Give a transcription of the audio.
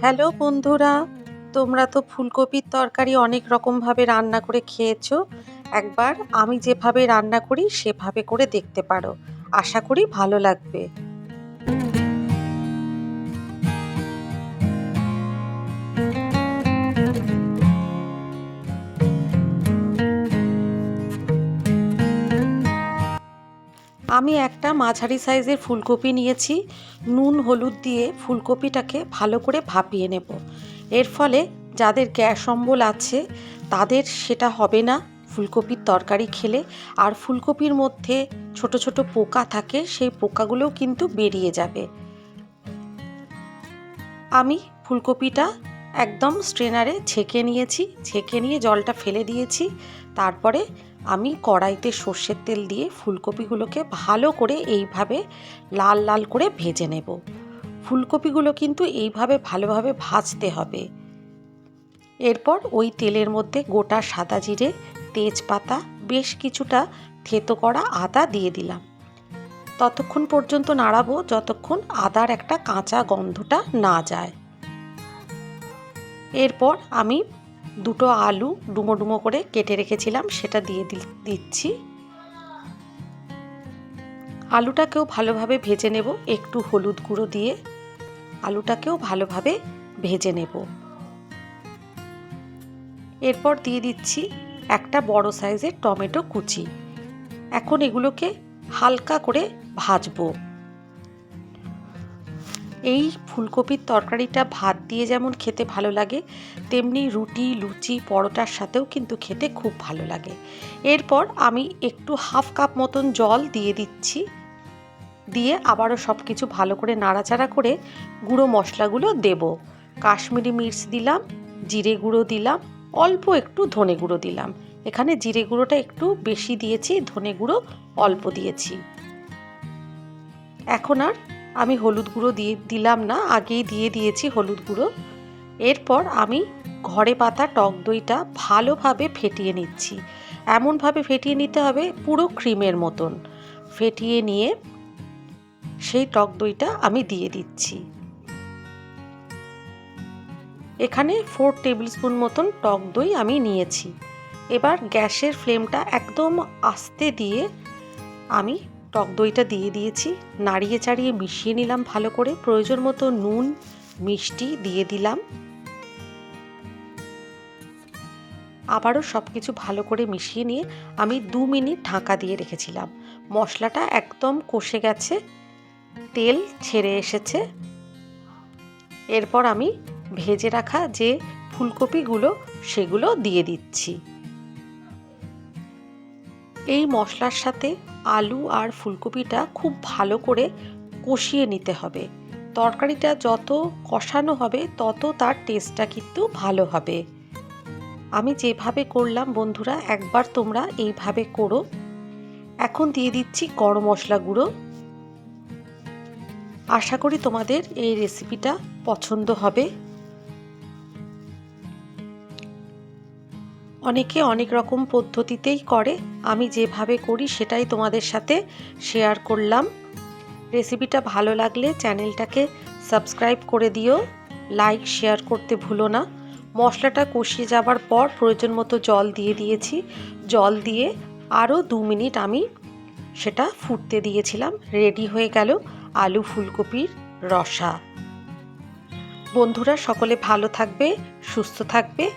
Hello বন্ধুরা, তোমরা তো ফুলকপির তরকারি অনেক রকমভাবে রান্না করে খেয়েছো। একবার আমি যেভাবে রান্না করি, সেভাবে করে দেখতে পারো। আশা করি ভালো লাগবে। আমি একটা মাঝারি সাইজের ফুলকপি নিয়েছি। নুন, হলুদ দিয়ে ফুলকপিটাকে ভালো করে ভাপিয়ে নেব। এর ফলে যাদের গ্যাস অম্বল আছে, তাদের সেটা হবে না। ফুলকপির তরকারি খেলে আর ফুলকপির মধ্যে ছোট ছোট পোকা থাকে, সেই পোকাগুলোও কিন্তু বেরিয়ে যাবে। আমি ফুলকপিটা একদম স্ট্রেনারে ছেঁকে নিয়েছি। ছেঁকে নিয়ে জলটা ফেলে দিয়েছি। তারপরে আমি কড়াইতে সর্ষের তেল দিয়ে ফুলকপিগুলোকে ভালো করে এইভাবে লাল লাল করে ভেজে নেব। ফুলকপিগুলো কিন্তু এইভাবে ভালোভাবে ভাজতে হবে। এরপর ওই তেলের মধ্যে গোটা সাদা জিরে, তেজপাতা, বেশ কিছুটা থেতো করা আদা দিয়ে দিলাম। ততক্ষণ পর্যন্ত নাড়াবো যতক্ষণ আদার একটা কাঁচা গন্ধটা না যায়। এরপর আমি দুটো আলু ডুমো ডুমো করে কেটে রেখেছিলাম, সেটা দিয়ে দিচ্ছি। আলুটাকেও ভালোভাবে ভেজে নেব, একটু হলুদ গুঁড়ো দিয়ে আলুটাকেও ভালোভাবে ভেজে নেব। এরপর দিয়ে দিচ্ছি একটা বড় সাইজের টমেটো কুচি। এখন এগুলোকে হালকা করে ভাজবো। এই ফুলকপির তরকারিটা ভাত দিয়ে যেমন খেতে ভালো লাগে, তেমনি রুটি, লুচি, পরোটার সাথেও কিন্তু খেতে খুব ভালো লাগে। এরপর আমি একটু হাফ কাপ মতন জল দিয়ে দিচ্ছি। দিয়ে আবারও সব কিছু ভালো করে নাড়াচাড়া করে গুঁড়ো মশলাগুলো দেব। কাশ্মীরি মির্চ দিলাম, জিরে গুঁড়ো দিলাম, অল্প একটু ধনে গুঁড়ো দিলাম। এখানে জিরে গুঁড়োটা একটু বেশি দিয়েছি, ধনে গুঁড়ো অল্প দিয়েছি। এখন আর আমি হলুদ গুঁড়ো দিয়ে দিলাম না, আগেই দিয়ে দিয়েছি হলুদ গুঁড়ো। এরপর আমি ঘরে পাতা টক দইটা ভালোভাবে ফেটিয়ে নিচ্ছি। এমনভাবে ফেটিয়ে নিতে হবে পুরো ক্রিমের মতন। ফেটিয়ে নিয়ে সেই টক দইটা আমি দিয়ে দিচ্ছি। এখানে ফোর টেবিল স্পুন মতন টক দই আমি নিয়েছি। এবার গ্যাসের ফ্লেমটা একদম আস্তে দিয়ে আমি টক দইটা দিয়ে দিয়েছি। নাড়িয়ে চাড়িয়ে মিশিয়ে নিলাম ভালো করে। প্রয়োজন মতো নুন, মিষ্টি দিয়ে দিলাম। আবারও সব কিছু ভালো করে মিশিয়ে নিয়ে আমি দু মিনিট ঢাকা দিয়ে রেখেছিলাম। মশলাটা একদম কষে গেছে। তেল ছেড়ে এসেছে। এরপর আমি ভেজে রাখা যে ফুলকপিগুলো, সেগুলো দিয়ে দিচ্ছি। এই মশলার সাথে আলু আর ফুলকপিটা খুব ভালো করে কষিয়ে নিতে হবে। তরকারিটা যত কষানো হবে, তত তার টেস্টটা কিন্তু ভালো হবে। আমি যেভাবে করলাম বন্ধুরা, একবার তোমরা এইভাবে করো। এখন দিয়ে দিচ্ছি গরম মশলা গুঁড়ো। আশা করি তোমাদের এই রেসিপিটা পছন্দ হবে। অনেকে অনেক রকম পদ্ধতিতেই করে। আমি যেভাবে করি সেটাই তোমাদের সাথে শেয়ার করলাম। রেসিপিটা ভালো লাগলে চ্যানেলটাকে সাবস্ক্রাইব করে দিও। লাইক শেয়ার করতে ভুলো না। মশলাটা কষিয়ে যাবার পর প্রয়োজন মতো জল দিয়ে দিয়েছি। জল দিয়ে আরও দু মিনিট আমি সেটা ফুটতে দিয়েছিলাম। রেডি হয়ে গেল আলু ফুলকপির রসা। বন্ধুরা, সকলে ভালো থাকবে, সুস্থ থাকবে।